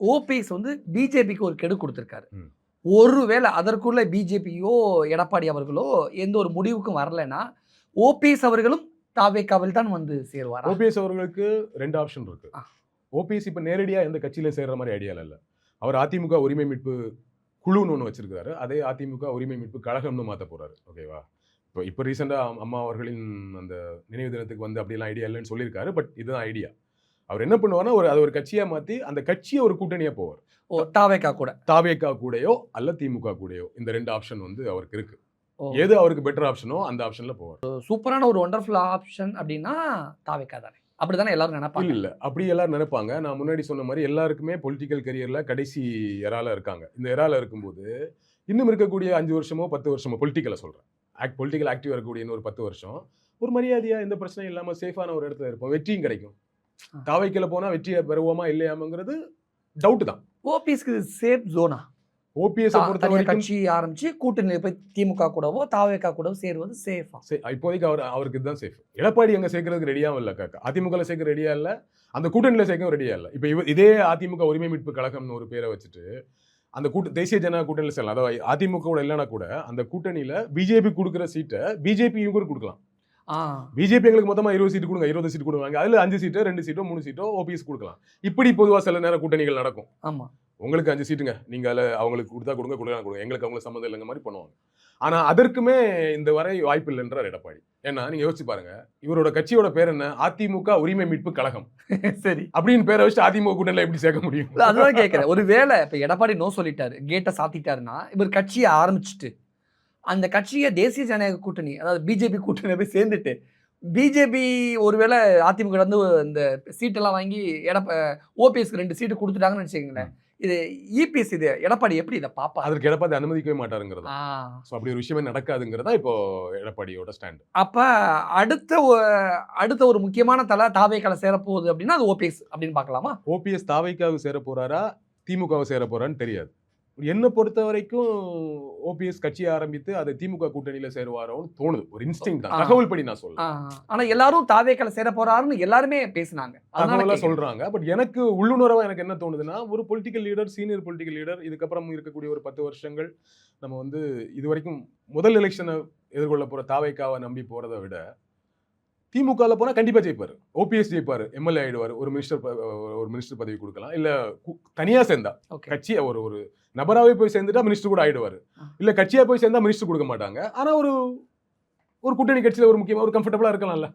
OPS வந்து பிஜேபிக்கு ஒரு கெடு கொடுத்துருக்காரு. ஒருவேளை அதற்குள்ள பிஜேபியோ எடப்பாடி அவர்களோ எந்த ஒரு முடிவுக்கும் வரலைன்னா ஓபிஎஸ் அவர்களும் தாவேக்காவில் தான் வந்து சேருவாரா? ஓபிஎஸ் அவர்களுக்கு ரெண்டு ஆப்ஷன் இருக்கு. ஓபிஎஸ் இப்ப நேரடியா எந்த கட்சியில சேர்ற மாதிரி ஐடியால இல்ல. அவர் அதிமுக உரிமை மீட்பு குழுன்னு ஒன்று வச்சிருக்காரு அதே அதிமுக உரிமை மீட்பு கழகம்னு மாத்த போறாரு. ஓகேவா இப்போ இப்போ ரீசெண்டாக அம்மா அவர்களின் அந்த நினைவு தினத்துக்கு வந்து அப்படிலாம் ஐடியா இல்லைன்னு சொல்லியிருக்காரு. பட் இதுதான் ஐடியா அவர் என்ன பண்ணுவார்னா ஒரு அதை ஒரு கட்சியா மாத்தி அந்த கட்சியை ஒரு கூட்டணியா போவார். ஓ தாவேக்கா கூட. தாவேக்கா கூடயோ அல்ல திமுக கூடயோ இந்த ரெண்டு ஆப்ஷன் வந்து அவருக்கு இருக்கு. எது அவருக்கு பெட்டர் ஆப்ஷனோ அந்த ஆப்ஷன்ல போவார். சூப்பரான ஒரு ஒண்டர்ஃபுல் ஆப்ஷன் அப்படின்னா தாவேக்கா தானே. அப்படிதானே எல்லாரும் இல்ல நினைப்பாங்க? இல்ல அப்படி எல்லாரும் நினைப்பாங்க. நான் முன்னாடி சொன்ன மாதிரி எல்லாருக்குமே பொலிட்டிக்கல் கரியர்ல கடைசி எரால இருக்காங்க. இந்த எரால இருக்கும்போது இன்னும் இருக்கக்கூடிய அஞ்சு வருஷமோ பத்து வருஷமோ பொலிட்டிக்கலை சொல்றேன். ஆக்ட் பொலிட்டிக்கல் ஆக்டிவ் இருக்கக்கூடிய இன்னொரு பத்து வருஷம் ஒரு மரியாதையா எந்த பிரச்சனையும் இல்லாம சேஃபான ஒரு இடத்துல இருப்போம். வெற்றியும் கிடைக்கும். தாவைக்கில போனா வெற்றியை பெறுவோமா இல்லையாமங்கிறது டவுட் தான். ஓபிஎஸ்க்கு சேஃப் ஜோனா ஓபிஎஸ் பொறுத்த கட்சி ஆரம்பிச்சு கூட்டணியில் போய் திமுக கூடவோ தாவேக்கா கூடவோ சேருவது சேஃபா சே- இப்போதைக்கு அவர் அவருக்கு இதுதான் சேஃப் எடப்பாடி அங்க சேர்க்கறதுக்கு ரெடியாவும் இல்ல காக்கா. அதிமுக சேர்க்க ரெடியா இல்ல அந்த கூட்டணியில சேர்க்கவும் ரெடியா இல்ல. இப்போ இவ இதே அதிமுக உரிமை மீட்பு கழகம்னு ஒரு பேரை வச்சுட்டு அந்த கூட்ட தேசிய ஜனநாயக கூட்டணியில சேரலாம். அதாவது அதிமுக கூட இல்லைனா கூட அந்த கூட்டணியில பிஜேபி கொடுக்குற சீட்டை பிஜேபி இவங்க கூட கொடுக்கலாம். பிஜேபி எங்களுக்கு மொத்தமா இருபது சீட்டு கொடுங்க இருபது சீட்டு கொடுங்க. அதுல அஞ்சு சீட்டோ ரெண்டு சீட்டோ மூணு சீட்டோ ஓபிஎஸ் கொடுக்கலாம். இப்படி பொதுவா சில நேரம் கூட்டணிகள் நடக்கும். ஆமா. உங்களுக்கு அஞ்சு சீட்டுங்க. நீங்க அதுல அவங்களுக்கு கொடுத்தா கொடுங்க கொடுங்க கொடுங்க. எங்களுக்கு அவங்களுக்கு சம்மந்தம் இல்லைங்க மாதிரி பண்ணுவாங்க. ஆனா அதற்குமே இந்த வரை வாய்ப்பு இல்லைன்றார் எடப்பாடி. ஏன்னா நீங்க யோசிச்சு பாருங்க. இவரோட கட்சியோட பேர் என்ன? அதிமுக உரிமை மீட்பு கழகம். சரி. அப்படின்னு பேரை வச்சு அதிமுக கூட்டணியில எப்படி சேர்க்க முடியும்? அதுதான் கேட்கிறேன் ஒரு வேளை இப்ப எடப்பாடி நோ சொல்லிட்டாரு கேட்டை சாத்திட்டாருன்னா இவர் கட்சியை ஆரம்பிச்சுட்டு அந்த கட்சியை தேசிய ஜனநாயக கூட்டணி அதாவது பிஜேபி கூட்டணியில போய் சேர்ந்துட்டு பிஜேபி ஒருவேளை அதிமுக வந்து இந்த சீட்டெல்லாம் வாங்கி எடப்ப ஓபிஎஸ்க்கு ரெண்டு சீட்டு கொடுத்துட்டாங்கன்னு வச்சுக்கோங்களேன் இது இபிஎஸ் இது எடப்பாடி எப்படி இதை பாப்பா? அதற்கு எடப்பாடி அனுமதிக்கவே மாட்டாருங்கிறது? ஸோ அப்படி ஒரு விஷயமே நடக்காதுங்கிறதா இப்போ எடப்பாடியோட ஸ்டாண்ட் அப்ப அடுத்த அடுத்த ஒரு முக்கியமான தலை தாவேக்கால சேரப்போகுது அப்படின்னா அது ஓபிஎஸ் அப்படின்னு பார்க்கலாமா? ஓபிஎஸ் தாவைக்காவுக்கு சேர போறாரா திமுகவை சேர போறான்னு தெரியாது. என்னை பொறுத்த வரைக்கும் ஓபிஎஸ் கட்சியை ஆரம்பித்து அதை திமுக கூட்டணியில சேருவாரோன்னு தோணுது. ஒரு இன்ஸ்டிங் தான். தகவல் படி நான் சொல்றேன். ஆனா எல்லாரும் தாவேக்கால சேர போறாருன்னு எல்லாருமே பேசினாங்க. அதனால. சொல்றாங்க. பட் எனக்கு உள்ளுணர்வா எனக்கு என்ன தோணுதுன்னா ஒரு political leader senior political leader இதுக்கப்புறம் இருக்கக்கூடிய ஒரு பத்து வருஷங்கள் நம்ம வந்து இது வரைக்கும் முதல் எலெக்ஷனை எதிர்கொள்ள போற தாவைக்காவை நம்பி போறதை விட திமுகல போனா கண்டிப்பா ஜெயிப்பாரு. ஓபிஎஸ் ஜெயிப்பாரு எம்எல்ஏ ஆயிடுவாரு ஒரு மினிஸ்டர் ஒரு மினிஸ்டர் பதவி கொடுக்கலாம். இல்ல கு- தனியா சேர்ந்தா. கட்சியா ஒரு ஒரு நபராவே போய் சேர்ந்துட்டா மினிஸ்டர் கூட ஆயிடுவாரு. ஆ. இல்ல கட்சியா போய் சேர்ந்தா மினிஸ்டர் கொடுக்க மாட்டாங்க. ஆனா ஒரு ஒரு கூட்டணி கட்சியில ஒரு முக்கியமா ஒரு கம்ஃபர்டபுளா இருக்கலாம்ல.